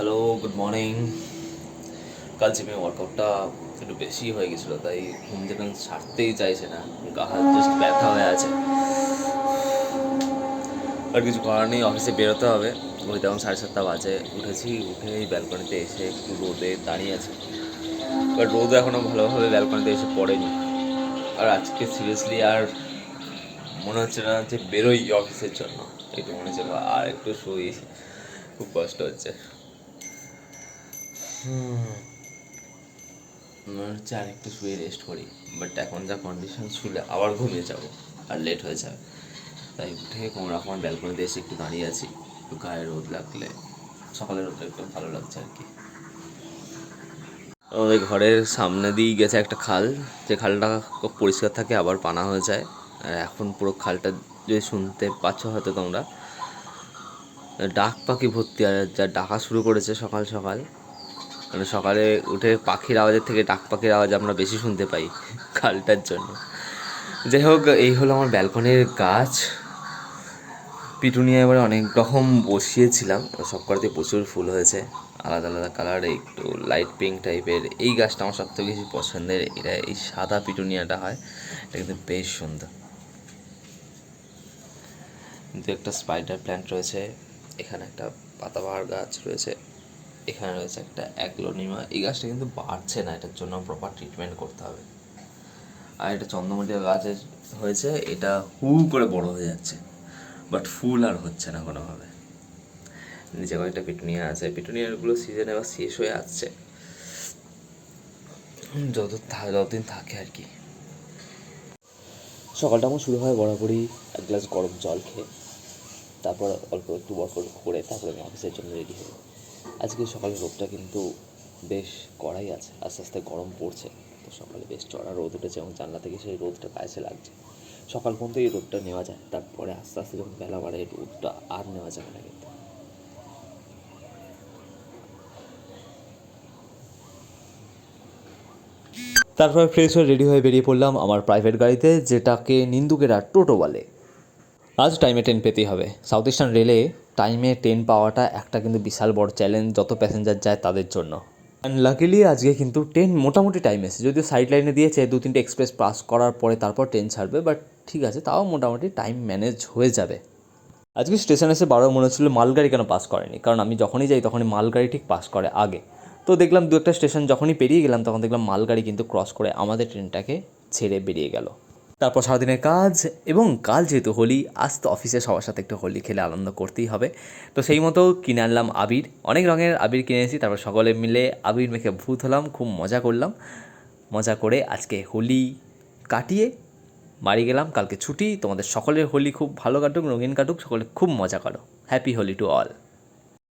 Hello good morning কাল জিমে ওয়ার্কআউটটা একটু বেশি হয়ে গেছিল, তাই ঘুম থেকে ছাড়তেই চাইছে না। গা হাত জাস্ট ব্যথা হয়ে আছে। আর কিছু করার নেই অফিসে বেরোতে হবে। ওই তখন সাড়ে সাতটা বাজে। উঠেছি, উঠে এই ব্যালকনিতে এসে একটু রোদে দাঁড়িয়ে আছে। বাট রোদ এখনও ভালোভাবে ব্যালকনিতে এসে পড়েনি। আর আজকে সিরিয়াসলি আর মনে হচ্ছে না যে বেরোই অফিসের জন্য। একটু মনে হচ্ছে আর একটু শুই খুব কষ্ট হচ্ছে। মনে হচ্ছে আর একটু শুয়ে রেস্ট করি। বাট এখন যা কন্ডিশন শুলে আবার ঘুমিয়ে যাব। আর লেট হয়ে যাবে। তাই উঠে কোনো রকম ব্যালকনিতে এসে একটু দাঁড়িয়ে আছি। একটু গায়ে রোদ লাগলে। সকালের রোদটা একটু ভালো লাগছে আর কি। আমাদের ঘরের সামনে দিয়ে গেছে একটা খাল। যে খালটা খুব পরিষ্কার থাকে, আবার পানা হয়ে যায়। আর এখন পুরো খালটা যদি শুনতে পাচ্ছ হয়তো তোমরা। ডাক পাখি ভর্তি। আর যা ডাকা শুরু করেছে সকাল সকাল। মানে সকালে উঠে পাখির আওয়াজের থেকে ডাক পাখির আওয়াজ আমরা বেশি শুনতে পাই খালটার জন্য। যাই হোক, এই হলো আমার ব্যালকনির গাছ। পিটুনিয়া এবারে অনেক রকম বসিয়েছিলাম। সব করাতে প্রচুর ফুল হয়েছে। আলাদা আলাদা কালার একটু লাইট পিঙ্ক টাইপের এই গাছটা আমার সবথেকে বেশি পছন্দের। এটা এই সাদা পিটুনিয়াটা হয়। এটা কিন্তু বেশ সুন্দর। কিন্তু একটা স্পাইডার প্ল্যান্ট রয়েছে। এখানে একটা পাতাবাহার গাছ রয়েছে। এখানে রয়েছে একটা অ্যাগ্লোনিমা এই গাছটা কিন্তু বাড়ছে না, এটার জন্য প্রপার ট্রিটমেন্ট করতে হবে। আর এটা চন্দ্রমল্লিকা গাছের হয়েছে, এটা হু করে বড় হয়ে যাচ্ছে। বাট ফুল আর হচ্ছে না কোনোভাবে। নিচে কয়েকটা পিটুনিয়া আছে। পিটুনিয়াগুলো সিজন এবার শেষ হয়ে আসছে। যত যতদিন থাকে আর কি। সকালটা আমার শুরু হয় বরাবরই এক গ্লাস গরম জল খেয়ে, তারপর অল্প একটু ওয়ার্কআউট করে, তারপরে আমি অফিসের জন্য রেডি হই আজকে সকালের রোদটা কিন্তু বেশ কড়াই আছে, আস্তে আস্তে গরম পড়ছে। তো সকালে বেশ চড়া রোদ উঠেছে এবং জানলা থেকে সেই রোদটা গায়ে লাগছে। সকাল পর্যন্ত এই রোদটা নেওয়া যায়, তারপরে আস্তে আস্তে যখন বেলা বাড়ে, এই রোদটা আর নেওয়া যাবে না কিন্তু। তারপরে ফ্রেশ হয়ে রেডি হয়ে বেরিয়ে পড়লাম আমার প্রাইভেট গাড়িতে, যেটাকে নিন্দুকেরা টোটো বলে। আজ টাইমে ট্রেন পেতেই হবে। সাউথ ইস্টার্ন রেলে টাইমে ট্রেন পাওয়াটা একটা কিন্তু বিশাল বড় চ্যালেঞ্জ যত প্যাসেঞ্জার যায় তাদের জন্য। অ্যান্ড লাকিলি আজকে কিন্তু ট্রেন মোটামুটি টাইম এসে যদিও সাইড লাইনে দিয়েছে, দু তিনটে এক্সপ্রেস পাস করার পরে তারপর ট্রেন ছাড়বে বাট ঠিক আছে, তাও মোটামুটি টাইম ম্যানেজ হয়ে যাবে। আজকে স্টেশনে এসে বারো মনে হচ্ছিল মালগাড়ি কেন পাস করেনি? কারণ আমি যখনই যাই তখনই মালগাড়ি ঠিক পাস করে আগে। তো দেখলাম দু একটা স্টেশন যখনই পেরিয়ে গেলাম, তখন দেখলাম মালগাড়ি কিন্তু ক্রস করে আমাদের ট্রেনটাকে ছেড়ে বেরিয়ে গেল। তারপর সারাদিনের কাজ এবং কাল যেহেতু হোলি, আজ তো অফিসে সবার সাথে একটু হোলি খেলে আনন্দ করতেই হবে। তো সেই মতো কিনে আনলাম আবির। অনেক রঙের আবির কিনে এনেছি, তারপর সকলে মিলে আবির মেখে ভূত হলাম, খুব মজা করলাম। মজা করে আজকে হোলি কাটিয়ে বাড়ি গেলাম। কালকে ছুটি, তোমাদের সকলের হোলি খুব ভালো কাটুক, রঙিন কাটুক, সকলে খুব মজা করো। Happy Holi to all